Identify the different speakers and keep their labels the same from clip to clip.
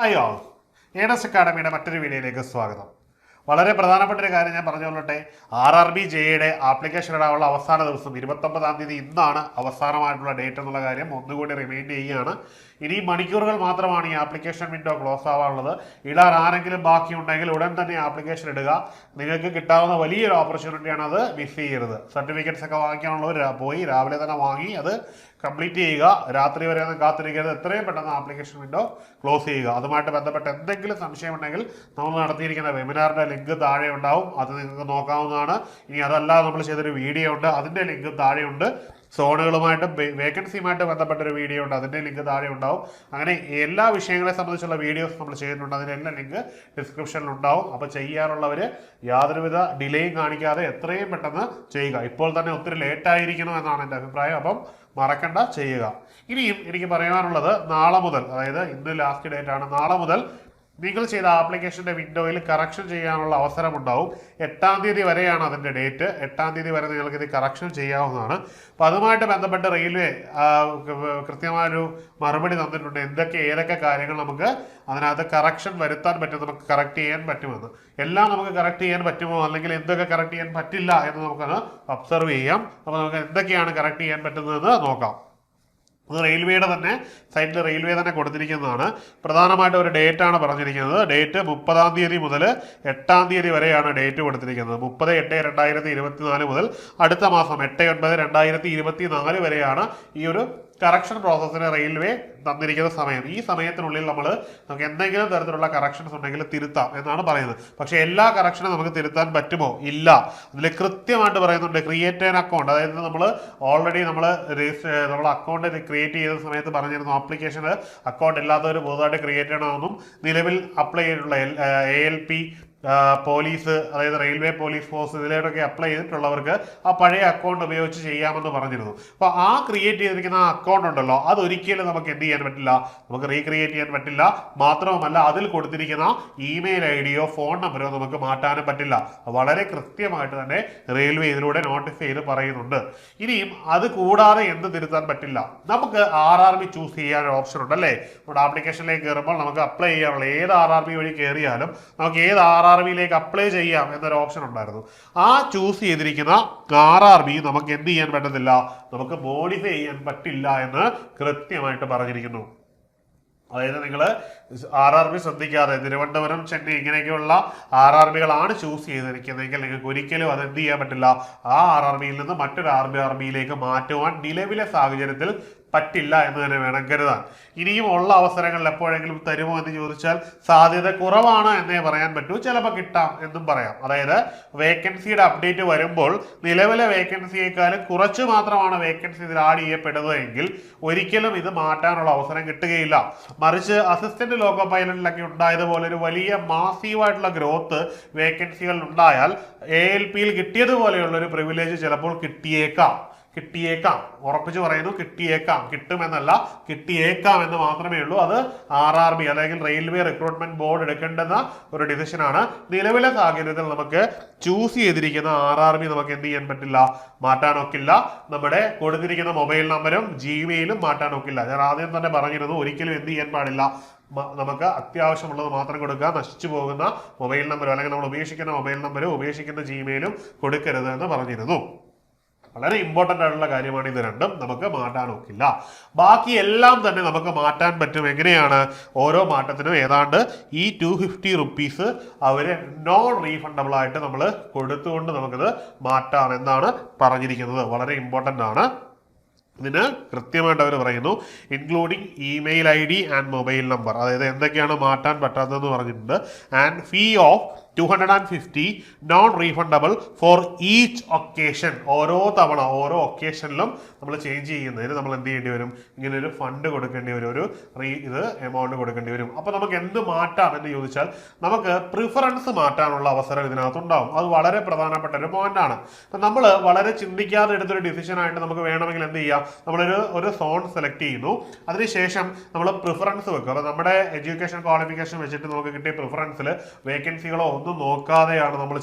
Speaker 1: hi all എഡസ് അക്കാഡമിയുടെ മറ്റൊരു വീഡിയോയിലേക്ക് സ്വാഗതം വളരെ പ്രധാനപ്പെട്ട ഒരു കാര്യം ഞാൻ പറഞ്ഞുകൊള്ളട്ടെ ആർ ആർ ബി ജെയുടെ ആപ്ലിക്കേഷൻ ഇടാനുള്ള അവസാന ദിവസം ഇരുപത്തൊമ്പതാം തീയതി ഇന്നാണ് അവസാനമായിട്ടുള്ള ഡേറ്റ് എന്നുള്ള കാര്യം ഒന്നുകൂടി റിമൈൻഡ് ചെയ്യുകയാണ് ഇനി മണിക്കൂറുകൾ മാത്രമാണ് ഈ ആപ്ലിക്കേഷൻ വിൻഡോ ക്ലോസ് ആവാനുള്ളത് ഇടാൻ ആരെങ്കിലും ബാക്കിയുണ്ടെങ്കിൽ ഉടൻ തന്നെ ആപ്ലിക്കേഷൻ ഇടുക നിങ്ങൾക്ക് കിട്ടാവുന്ന വലിയൊരു ഓപ്പർച്യൂണിറ്റിയാണ് അത് മിസ് ചെയ്യരുത് സർട്ടിഫിക്കറ്റ്സ് ഒക്കെ വാങ്ങിക്കാനുള്ളവർ പോയി രാവിലെ തന്നെ വാങ്ങി അത് കംപ്ലീറ്റ് ചെയ്യുക രാത്രി വരെ ഒന്നും കാത്തിരിക്കരുത് എത്രയും പെട്ടെന്ന് ആപ്ലിക്കേഷൻ വിൻഡോ ക്ലോസ് ചെയ്യുക അതുമായിട്ട് ബന്ധപ്പെട്ട് എന്തെങ്കിലും സംശയമുണ്ടെങ്കിൽ നമ്മൾ നടത്തിയിരിക്കുന്ന വെബിനാറിൻ്റെ ലിങ്ക് താഴെ ഉണ്ടാവും അത് നിങ്ങൾക്ക് നോക്കാവുന്നതാണ് ഇനി അതല്ലാതെ നമ്മൾ ചെയ്തൊരു വീഡിയോ ഉണ്ട് അതിൻ്റെ ലിങ്ക് താഴെ ഉണ്ട് സോണുകളുമായിട്ടും വേക്കൻസിയുമായിട്ട് ബന്ധപ്പെട്ട ഒരു വീഡിയോ ഉണ്ട് അതിൻ്റെ ലിങ്ക് താഴെ ഉണ്ടാവും അങ്ങനെ എല്ലാ വിഷയങ്ങളെ സംബന്ധിച്ചുള്ള വീഡിയോസ് നമ്മൾ ചെയ്യുന്നുണ്ട് അതിൻ്റെ എല്ലാ ലിങ്ക് ഡിസ്ക്രിപ്ഷനിൽ ഉണ്ടാവും അപ്പോൾ ചെയ്യാനുള്ളവർ യാതൊരുവിധ ഡിലേയും കാണിക്കാതെ എത്രയും പെട്ടെന്ന് ചെയ്യുക ഇപ്പോൾ തന്നെ ഒത്തിരി ലേറ്റായിരിക്കണം എന്നാണ് എൻ്റെ അഭിപ്രായം അപ്പം മറക്കണ്ട ചെയ്യുക ഇനിയും എനിക്ക് പറയാനുള്ളത് നാളെ മുതൽ അതായത് ഇന്ന് ലാസ്റ്റ് ഡേറ്റ് ആണ് നാളെ മുതൽ നിങ്ങൾ ചെയ്ത ആപ്ലിക്കേഷൻ്റെ വിൻഡോയിൽ കറക്ഷൻ ചെയ്യാനുള്ള അവസരം ഉണ്ടാവും എട്ടാം തീയതി വരെയാണ് അതിൻ്റെ ഡേറ്റ് എട്ടാം തീയതി വരെ നിങ്ങൾക്ക് ഇത് കറക്ഷൻ ചെയ്യാവുന്നതാണ് അപ്പോൾ അതുമായിട്ട് ബന്ധപ്പെട്ട് റെയിൽവേ കൃത്യമായൊരു മറുപടി തന്നിട്ടുണ്ട് എന്തൊക്കെ ഏതൊക്കെ കാര്യങ്ങൾ നമുക്ക് അതിനകത്ത് കറക്ഷൻ വരുത്താൻ പറ്റും നമുക്ക് കറക്റ്റ് ചെയ്യാൻ പറ്റുമെന്ന് എല്ലാം നമുക്ക് കറക്റ്റ് ചെയ്യാൻ പറ്റുമോ അല്ലെങ്കിൽ എന്തൊക്കെ കറക്റ്റ് ചെയ്യാൻ പറ്റില്ല എന്ന് നമുക്കത് ഒബ്സർവ് ചെയ്യാം അപ്പോൾ നമുക്ക് എന്തൊക്കെയാണ് കറക്റ്റ് ചെയ്യാൻ പറ്റുന്നതെന്ന് നോക്കാം അത് റെയിൽവേയുടെ തന്നെ സൈറ്റിൽ റെയിൽവേ തന്നെ കൊടുത്തിരിക്കുന്നതാണ് പ്രധാനമായിട്ട് ഒരു ഡേറ്റ് ആണ് പറഞ്ഞിരിക്കുന്നത് ഡേറ്റ് മുപ്പതാം തീയതി മുതൽ എട്ടാം തീയതി വരെയാണ് ഡേറ്റ് കൊടുത്തിരിക്കുന്നത് മുപ്പത് എട്ട് രണ്ടായിരത്തി മുതൽ അടുത്ത മാസം എട്ട് ഒൻപത് രണ്ടായിരത്തി ഇരുപത്തി നാല് വരെയാണ് ഈ ഒരു കറക്ഷൻ പ്രോസസ്സിന് റെയിൽവേ തന്നിരിക്കുന്ന സമയം ഈ സമയത്തിനുള്ളിൽ നമ്മൾ നമുക്ക് എന്തെങ്കിലും തരത്തിലുള്ള കറക്ഷൻസ് ഉണ്ടെങ്കിൽ തിരുത്താം എന്നാണ് പറയുന്നത് പക്ഷേ എല്ലാ കറക്ഷനും നമുക്ക് തിരുത്താൻ പറ്റുമോ ഇല്ല അതിൽ കൃത്യമായിട്ട് പറയുന്നുണ്ട് ക്രിയേറ്റ് ആൻ അക്കൗണ്ട് അതായത് നമ്മൾ ഓൾറെഡി നമ്മൾ നമ്മൾ അക്കൗണ്ട് ക്രിയേറ്റ് ചെയ്ത സമയത്ത് പറഞ്ഞിരുന്നു ആപ്ലിക്കേഷന് അക്കൗണ്ട് ഇല്ലാത്തവർ പുതുതായിട്ട് ക്രിയേറ്റ് ചെയ്യണമെന്നും നിലവിൽ അപ്ലൈ ചെയ്തിട്ടുള്ള L A L P police അതായത് റെയിൽവേ പോലീസ് ഫോഴ്സ് ഇതിലേക്കൊക്കെ അപ്ലൈ ചെയ്തിട്ടുള്ളവർക്ക് ആ പഴയ അക്കൗണ്ട് ഉപയോഗിച്ച് ചെയ്യാമെന്ന് പറഞ്ഞിരുന്നു അപ്പോൾ ആ ക്രിയേറ്റ് ചെയ്തിരിക്കുന്ന അക്കൗണ്ട് ഉണ്ടല്ലോ അത് നമുക്ക് എന്ത് ചെയ്യാൻ പറ്റില്ല നമുക്ക് റീക്രിയേറ്റ് ചെയ്യാൻ പറ്റില്ല മാത്രവുമല്ല അതിൽ കൊടുത്തിരിക്കുന്ന ഇമെയിൽ ഐ ഡിയോ ഫോൺ നമ്പറോ നമുക്ക് മാറ്റാനും പറ്റില്ല വളരെ കൃത്യമായിട്ട് തന്നെ റെയിൽവേ ഇതിലൂടെ നോട്ടിഫൈ ചെയ്ത് പറയുന്നുണ്ട് ഇനിയും അത് കൂടാതെ എന്ത് തിരുത്താൻ പറ്റില്ല നമുക്ക് ആർ ആർ ബി ചൂസ് ചെയ്യാൻ ഓപ്ഷൻ ഉണ്ട് അല്ലേ നമ്മുടെ ആപ്ലിക്കേഷനിലേക്ക് കയറുമ്പോൾ നമുക്ക് അപ്ലൈ ചെയ്യാനുള്ള ഏത് ആർ ആർ ബി വഴി കയറിയാലും നമുക്ക് ഏത് ആർ ആർ ബിയിലേക്ക് അപ്ലൈ ചെയ്യാം എന്നൊരു ഓപ്ഷൻ ഉണ്ടായിരുന്നു ആ ചൂസ് ചെയ്തിരിക്കുന്ന ആർ ആർ ബി നമുക്ക് എന്ത് ചെയ്യാൻ പറ്റത്തില്ല നമുക്ക് മോഡിഫൈ ചെയ്യാൻ പറ്റില്ല എന്ന് കൃത്യമായിട്ട് പറഞ്ഞിരിക്കുന്നു അതായത് നിങ്ങൾ ആർ ആർ ബി ശ്രദ്ധിക്കാതെ തിരുവനന്തപുരം ചെന്നൈ ഇങ്ങനെയൊക്കെയുള്ള ആർ ആർ ബികളാണ് ചൂസ് ചെയ്തിരിക്കുന്നതെങ്കിൽ നിങ്ങൾക്ക് ഒരിക്കലും അത് എന്ത് ചെയ്യാൻ പറ്റില്ല ആ ആർ ആർ ബിയിൽ നിന്ന് മറ്റൊരു ആർ ബി ആർ ബിയിലേക്ക് മാറ്റുവാൻ നിലവിലെ സാഹചര്യത്തിൽ പറ്റില്ല എന്ന് തന്നെ വേണം കരുതാൻ ഇനിയും ഉള്ള അവസരങ്ങളിൽ എപ്പോഴെങ്കിലും തരുമോ എന്ന് ചോദിച്ചാൽ സാധ്യത കുറവാണ് എന്നേ പറയാൻ പറ്റൂ ചിലപ്പോൾ കിട്ടാം എന്നും പറയാം അതായത് വേക്കൻസിയുടെ അപ്ഡേറ്റ് വരുമ്പോൾ നിലവിലെ വേക്കൻസിയേക്കാളും കുറച്ച് മാത്രമാണ് വേക്കൻസി ഇതിൽ ആഡ് ചെയ്യപ്പെടുന്നതെങ്കിൽ ഒരിക്കലും ഇത് മാറ്റാനുള്ള അവസരം കിട്ടുകയില്ല മറിച്ച് അസിസ്റ്റന്റ് ലോക്കോ പൈലറ്റിലൊക്കെ ഉണ്ടായതുപോലെ ഒരു വലിയ മാസീവായിട്ടുള്ള ഗ്രോത്ത് വേക്കൻസികളിൽ ഉണ്ടായാൽ എ എൽ പിയിൽ കിട്ടിയതുപോലെയുള്ള ഒരു പ്രിവിലേജ് ചിലപ്പോൾ കിട്ടിയേക്കാം കിട്ടിയേക്കാം ഉറപ്പിച്ച് പറയുന്നു കിട്ടിയേക്കാം കിട്ടുമെന്നല്ല കിട്ടിയേക്കാം എന്ന് മാത്രമേ ഉള്ളൂ അത് ആർ ആർ ബി അല്ലെങ്കിൽ റെയിൽവേ റിക്രൂട്ട്മെന്റ് ബോർഡ് എടുക്കേണ്ടെന്ന ഒരു ഡിസിഷനാണ് നിലവിലെ സാഹചര്യത്തിൽ നമുക്ക് ചൂസ് ചെയ്തിരിക്കുന്ന ആർ ആർ ബി നമുക്ക് എന്ത് ചെയ്യാൻ പറ്റില്ല മാറ്റാനൊക്കില്ല നമ്മുടെ കൊടുത്തിരിക്കുന്ന മൊബൈൽ നമ്പരും ജിമെയിലും മാറ്റാനൊക്കില്ല ഞാൻ ആദ്യം തന്നെ പറഞ്ഞിരുന്നു ഒരിക്കലും എന്ത് ചെയ്യാൻ പാടില്ല നമുക്ക് അത്യാവശ്യമുള്ളത് മാത്രം കൊടുക്കുക നശിച്ചു പോകുന്ന മൊബൈൽ നമ്പരോ അല്ലെങ്കിൽ നമ്മൾ ഉപേക്ഷിക്കുന്ന മൊബൈൽ നമ്പരോ ഉപേക്ഷിക്കുന്ന ജിമെയിലും കൊടുക്കരുത് എന്ന് പറഞ്ഞിരുന്നു വളരെ ഇമ്പോർട്ടൻ്റ് ആയിട്ടുള്ള കാര്യമാണ് ഇത് രണ്ടും നമുക്ക് മാറ്റാൻ ഒക്കില്ല ബാക്കി എല്ലാം തന്നെ നമുക്ക് മാറ്റാൻ പറ്റും എങ്ങനെയാണ് ഓരോ മാറ്റത്തിനും ഏതാണ്ട് ഈ ടു ഫിഫ്റ്റി റുപ്പീസ് അവർ നോൺ റീഫണ്ടബിൾ ആയിട്ട് നമ്മൾ കൊടുത്തുകൊണ്ട് നമുക്കത് മാറ്റാം എന്നാണ് പറഞ്ഞിരിക്കുന്നത് വളരെ ഇമ്പോർട്ടൻ്റ് ആണ് ഇതിന് കൃത്യമായിട്ട് അവർ പറയുന്നു including email I D and mobile number അതായത് എന്തൊക്കെയാണ് മാറ്റാൻ പറ്റാത്തതെന്ന് പറഞ്ഞിട്ടുണ്ട് and fee of two hundred and fifty non refundable for each occasion ഓരോ തവണ ഓരോ ഒക്കേഷനിലും നമ്മൾ ചേഞ്ച് ചെയ്യുന്നതിന് നമ്മൾ എന്ത് ചെയ്യേണ്ടി വരും ഇങ്ങനെ ഒരു ഫണ്ട് കൊടുക്കേണ്ടി വരും ഒരു റീ ഇത് എമൗണ്ട് കൊടുക്കേണ്ടി വരും അപ്പോൾ നമുക്ക് എന്ത് മാറ്റാം എന്ന് ചോദിച്ചാൽ നമുക്ക് പ്രിഫറൻസ് മാറ്റാനുള്ള അവസരം ഇതിനകത്തുണ്ടാവും അത് വളരെ പ്രധാനപ്പെട്ട ഒരു പോയിന്റാണ് അപ്പം നമ്മൾ വളരെ ചിന്തിക്കാതെ എടുത്തൊരു ആയിട്ട് നമുക്ക് വേണമെങ്കിൽ എന്ത് ചെയ്യാം നമ്മളൊരു ഒരു സോൺ സെലക്ട് ചെയ്യുന്നു അതിനുശേഷം നമ്മൾ പ്രിഫറൻസ് വെക്കുക അപ്പോൾ നമ്മുടെ എഡ്യൂക്കേഷൻ ക്വാളിഫിക്കേഷൻ വെച്ചിട്ട് നമുക്ക് കിട്ടിയ പ്രിഫറൻസിൽ വേക്കൻസികളോ ഒന്നും ഒന്നും നോക്കാതെയാണ് നമ്മൾ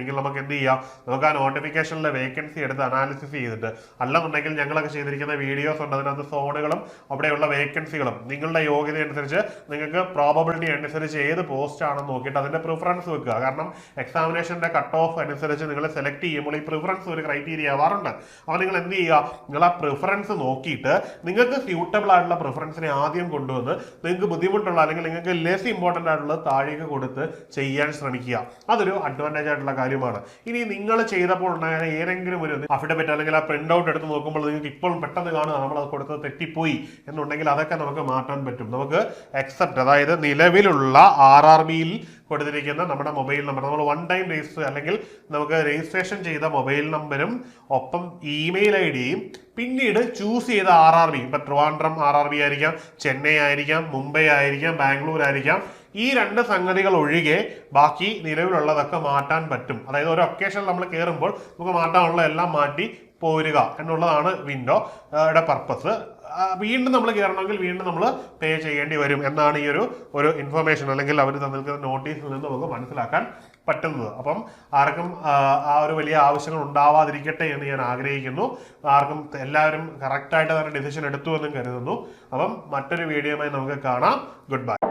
Speaker 1: എങ്കിൽ നമുക്ക് എന്ത് ചെയ്യാം നമുക്ക് ആ നോട്ടിഫിക്കേഷനിലെ വേക്കൻസി എടുത്ത് അനാലിസിസ് ചെയ്തിട്ട് അല്ലെന്നുണ്ടെങ്കിൽ ഞങ്ങളൊക്കെ ചെയ്തിരിക്കുന്ന വീഡിയോസ് ഉണ്ട് അതിനകത്ത് സോണുകളും അവിടെയുള്ള വേക്കൻസികളും നിങ്ങളുടെ യോഗ്യത അനുസരിച്ച് നിങ്ങൾക്ക് പ്രോബബിലിറ്റി അനുസരിച്ച് ഏത് പോസ്റ്റ് ആണെന്ന് നോക്കിയിട്ട് അതിന്റെ പ്രിഫറൻസ് വെക്കുക കാരണം എക്സാമിനേഷന്റെ കട്ട് ഓഫ് അനുസരിച്ച് നിങ്ങൾ സെലക്ട് ചെയ്യുമ്പോൾ ഈ പ്രിഫറൻസ് ഒരു ക്രൈറ്റീരിയ ആവാറുണ്ട് അപ്പോൾ നിങ്ങൾ എന്ത് ചെയ്യുക നിങ്ങൾ ആ പ്രിഫറൻസ് നോക്കിയിട്ട് നിങ്ങൾക്ക് സ്യൂട്ടബിൾ ആയിട്ടുള്ള പ്രിഫറൻസിനെ ആദ്യം കൊണ്ടുവന്ന് നിങ്ങൾക്ക് ബുദ്ധിമുട്ടുള്ള അല്ലെങ്കിൽ നിങ്ങൾക്ക് ലെസ് ഇമ്പോർട്ടൻ്റ് ആയിട്ടുള്ള താഴേക്ക് കൊടുത്ത് ചെയ്യാൻ ശ്രമിക്കുക പഠിക്കുക അതൊരു അഡ്വാൻറ്റേജ് ആയിട്ടുള്ള കാര്യമാണ് ഇനി നിങ്ങൾ ചെയ്തപ്പോൾ ഉണ്ടായ ഏതെങ്കിലും ഒരു അഫിഡവിറ്റ് അല്ലെങ്കിൽ ആ പ്രിന്റ് ഔട്ട് എടുത്ത് നോക്കുമ്പോൾ നിങ്ങൾക്ക് ഇപ്പോഴും പെട്ടെന്ന് കാണുക നമ്മൾ അത് കൊടുത്തത് തെറ്റിപ്പോയി എന്നുണ്ടെങ്കിൽ അതൊക്കെ നമുക്ക് മാറ്റാൻ പറ്റും നമുക്ക് എക്സെപ്റ്റ് അതായത് നിലവിലുള്ള ആർ ആർ ബിയിൽ കൊടുത്തിരിക്കുന്ന നമ്മുടെ മൊബൈൽ നമ്പർ നമ്മൾ വൺ ടൈം രജിസ്റ്റർ അല്ലെങ്കിൽ നമുക്ക് രജിസ്ട്രേഷൻ ചെയ്ത മൊബൈൽ നമ്പരും ഒപ്പം ഇമെയിൽ ഐ ഡിയും പിന്നീട് ചൂസ് ചെയ്ത ആർ ആർ ബി ഇപ്പം ട്രിവാൻഡ്രം ആർ ആർ ബി ആയിരിക്കാം ചെന്നൈ ആയിരിക്കാം മുംബൈ ആയിരിക്കാം ബാംഗ്ലൂർ ആയിരിക്കാം ഈ രണ്ട് സംഗതികൾ ഒഴികെ ബാക്കി നിലവിലുള്ളതൊക്കെ മാറ്റാൻ പറ്റും അതായത് ഒരു ഒക്കേഷനിൽ നമ്മൾ കയറുമ്പോൾ നമുക്ക് മാറ്റാനുള്ള എല്ലാം മാറ്റി പോരുക എന്നുള്ളതാണ് യുടെ പർപ്പസ് വീണ്ടും നമ്മൾ കയറണമെങ്കിൽ വീണ്ടും നമ്മൾ പേ ചെയ്യേണ്ടി വരും എന്നാണ് ഈ ഒരു ഒരു ഇൻഫർമേഷൻ അല്ലെങ്കിൽ അവർ തന്നിരിക്കുന്ന നോട്ടീസിൽ നിന്ന് നമുക്ക് മനസ്സിലാക്കാൻ പറ്റുന്നത് അപ്പം ആർക്കും ആ ഒരു വലിയ ആവശ്യങ്ങൾ ഉണ്ടാവാതിരിക്കട്ടെ എന്ന് ഞാൻ ആഗ്രഹിക്കുന്നു ആർക്കും എല്ലാവരും കറക്റ്റായിട്ട് തന്നെ ഡിസിഷൻ എടുത്തു എന്നും കരുതുന്നു അപ്പം മറ്റൊരു വീഡിയോയുമായി നമുക്ക് കാണാം ഗുഡ് ബൈ